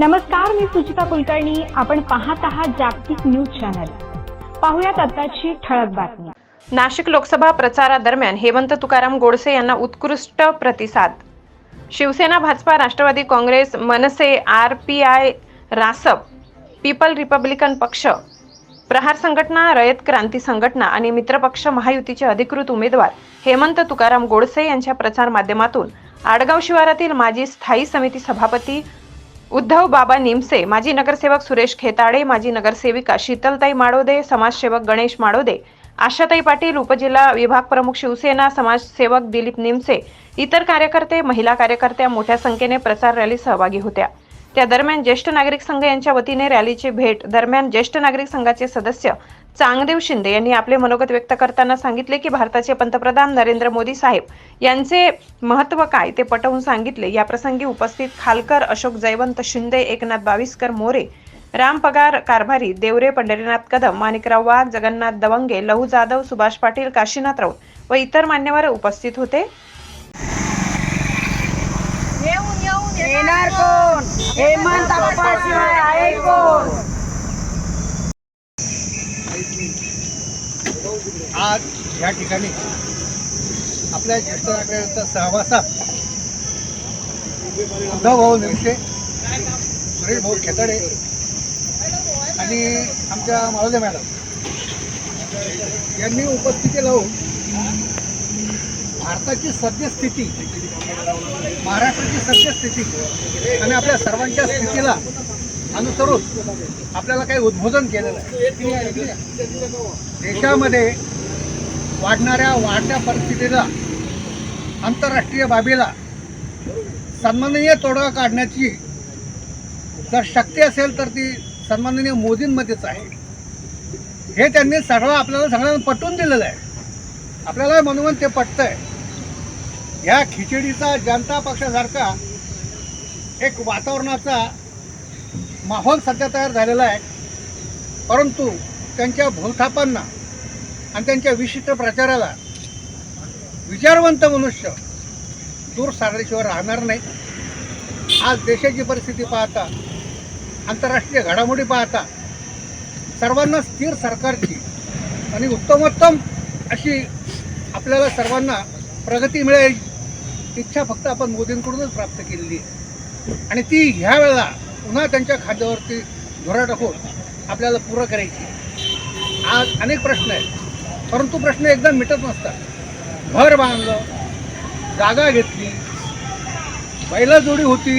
नमस्कार मी सुचिता कुलकर्णी. आपण पाहत आहात जागतिक न्यूज चॅनल. पाहुयात आताची ठळक बातमी. नाशिक लोकसभा प्रचारादरम्यान हेमंत तुकाराम गोडसे यांना उत्कृष्ट प्रतिसाद. Shiv Sena Bhajpa Rashtrawadi Congress Manase R P I Rasap People Republican पक्ष प्रहार संघटना रयत क्रांती संघटना आणि मित्रपक्ष महायुतीचे अधिकृत उमेदवार हेमंत तुकाराम गोडसे यांच्या प्रचार माध्यमातून आडगाव शिवारातील माजी स्थायी समिती सभापती उद्धव बाबा निमसे माजी नगरसेवक सुरेश खेताडे माजी नगरसेविका शीतलताई माडोदे समाजसेवक गणेश माडोदे आशाताई पाटील उपजिल्हा विभाग प्रमुख शिवसेना समाजसेवक दिलीप निमसे इतर कार्यकर्ते महिला कार्यकर्त्या मोठ्या संख्येने प्रचार रॅलीत सहभागी होत्या. त्या दरम्यान ज्येष्ठ नागरिक संघ यांच्या वतीने रॅलीची भेट दरम्यान ज्येष्ठ नागरिक संघाचे सदस्य चांगदेव शिंदे यांनी आपले मनोगत व्यक्त करताना सांगितले की भारताचे पंतप्रधान नरेंद्र मोदी साहेब यांचे महत्त्व काय ते पटवून सांगितले. या प्रसंगी उपस्थित खालकर अशोक जयवंत शिंदे एकनाथ बाविस्कर मोरे राम पगार कारभारी देवरे पंढरीनाथ कदम माणिकराव वाघ जगन्नाथ दवंगे लहू जाधव सुभाष पाटील काशीनाथ राऊत व इतर मान्यवर उपस्थित होते. येणार कोण? हेमंत आहे कोण? आज या ठिकाणी आपल्या ज्येष्ठ नागरिकांचा सहवासात उद्धव भाऊ निमशे सुरेश भाऊ खेताडे आणि आमच्या माळोदे मॅडम यांनी उपस्थिती लावून भारताची सद्यस्थिती महाराष्ट्राची सद्यस्थिती आणि आपल्या सर्वांच्या स्थितीला अनुसरून आपल्याला काही उद्बोधन केलेलं आहे. देशामध्ये वाढणाऱ्या वाढत्या परिस्थितीला आंतरराष्ट्रीय बाबीला सन्माननीय तोडगा काढण्याची जर शक्ती असेल तर ती सन्माननीय मोदींमध्येच आहे. हे त्यांनी सगळं आपल्याला सगळ्यांना पटवून दिलेलं आहे. आपल्याला म्हणून ते पटतं आहे ह्या खिचडीचा जनता पक्षासारखा एक वातावरणाचा माहोल सध्या तयार झालेला आहे. परंतु त्यांच्या भूलथापांना आणि त्यांच्या विशिष्ट प्रचाराला विचारवंत मनुष्य दूर सारल्याशिवाय राहणार नाही. आज देशाची परिस्थिती पाहता आंतरराष्ट्रीय घडामोडी पाहता सर्वांना स्थिर सरकारची आणि उत्तमोत्तम अशी आपल्याला सर्वांना प्रगती मिळेल इच्छा फक्त आपण मोदींकडूनच प्राप्त केलेली आहे. आणि ती ह्या वेळेला पुन्हा त्यांच्या खाद्यावरती धुरा टाकून आपल्याला पुरं करायची आज अनेक प्रश्न आहेत. परंतु प्रश्न एकदम मिटत नसतात. घर बांधलं जागा घेतली बैला जोडी होती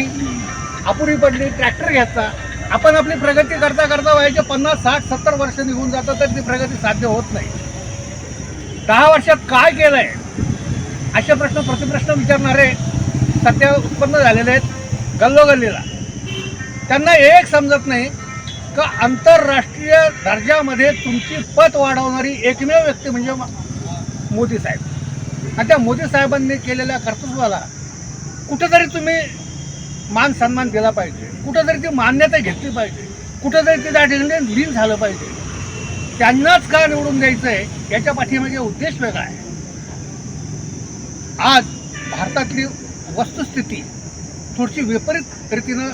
अपुरी पडली ट्रॅक्टर घ्यायचा. आपण आपली प्रगती करता करता व्हायचे पन्नास साठ सत्तर वर्ष निघून जातं तर ती प्रगती साध्य होत नाही. दहा वर्षात काय केलंय? असे प्रश्न प्रतिप्रश्न विचारणारे सध्या उत्पन्न झालेले आहेत गल्लोगल्लीला. त्यांना एक समजत नाही का आंतरराष्ट्रीय दर्जामध्ये तुमची पत वाढवणारी एकमेव व्यक्ती म्हणजे मोदी साहेब. आणि त्या मोदी साहेबांनी केलेल्या कर्तृत्वाला कुठेतरी तुम्ही मान सन्मान दिला पाहिजे. कुठेतरी ती मान्यता घेतली पाहिजे. कुठेतरी ते त्या ठिकाणी लीन झालं पाहिजे. त्यांनाच का निवडून द्यायचं आहे याच्या पाठीमागे उद्देश वेगळा आहे. आज भारतातली वस्तुस्थिती थोडीशी विपरीत रीतीनं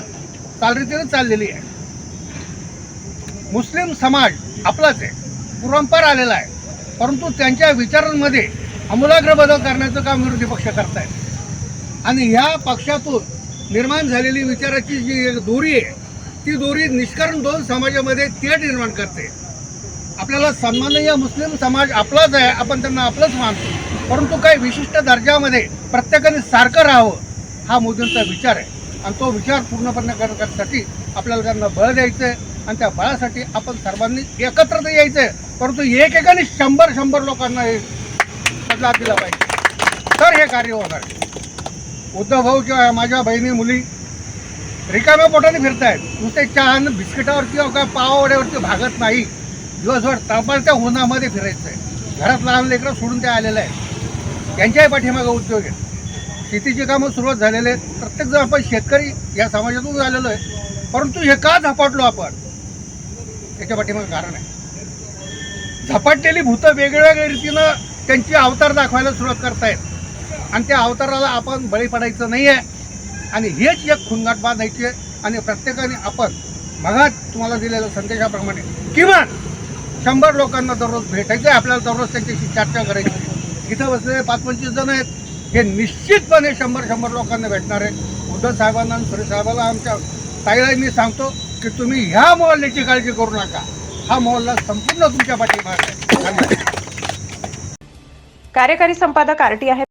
चालरीतीनं चाललेली आहे. मुस्लिम समाज आपलाच आहे पुरंपर आलेला आहे. परंतु त्यांच्या विचारांमध्ये अमूलाग्र बदल करण्याचं काम विरोधी पक्ष करतायत. आणि ह्या पक्षातून निर्माण झालेली विचाराची जी एक दोरी आहे ती दोरी निष्कर्ण दोन समाजामध्ये तेढ निर्माण करते. आपल्याला सन्माननीय मुस्लिम समाज आपलाच आहे आपण त्यांना आपलंच मानतो. परंतु काही विशिष्ट दर्जामध्ये प्रत्येकाने सारखं राहावं हा मोदींचा विचार आहे. आणि तो विचार पूर्णपणे करण्यासाठी आपल्याला त्यांना बळ द्यायचं आहे आणि त्या बळासाठी आपण सर्वांनी एकत्र तर यायचं आहे परंतु एकेकाने शंभर शंभर लोकांना हे बदला दिला पाहिजे. तर हे कार्य होणार उद्धव भाऊ किंवा माझ्या बहिणी मुली रिकाम्या पोटाने फिरतायत. नुसते चहा बिस्किटावर किंवा काय पावावड्यावरती भागत नाही. दिवसभर तळपळत्या उन्हामध्ये फिरायचं आहे घरात लहान लेकरं सोडून ते आलेलं आहे त्यांच्याही पाठीमागं उद्योग आहेत शेतीची कामं सुरुवात झालेले आहेत. प्रत्येकजण आपण शेतकरी या समाजातून झालेलो आहे. परंतु हे का झपाटलो आपण? त्याच्या पाठीमागं कारण आहे. झपाटलेली भूतं वेगवेगळ्या रीतीनं त्यांची अवतार दाखवायला सुरुवात करतायत. आणि त्या अवताराला आपण बळी पडायचं नाही आहे आणि हेच एक खुणगाट बांधायची आहे. आणि प्रत्येकाने आपण मगात तुम्हाला दिलेल्या संदेशाप्रमाणे किमान शंभर लोकांना दररोज भेटायचं आहे आपल्याला दररोज त्यांच्याशी चर्चा करायची. इथं बसलेले पाच पंचवीस जण आहेत. हे निश्चितपणे शंभर शंभर लोकांना भेटणार आहे उद्धव साहेबांना आणि सुरेश साहेबाला आमच्या ताईला मी सांगतो की तुम्ही ह्या मोहल्ल्याची काळजी करू नका. हा मोहल्ला संपूर्ण तुमच्या पाठीमागे आहे. कार्यकारी संपादक आर टी आहे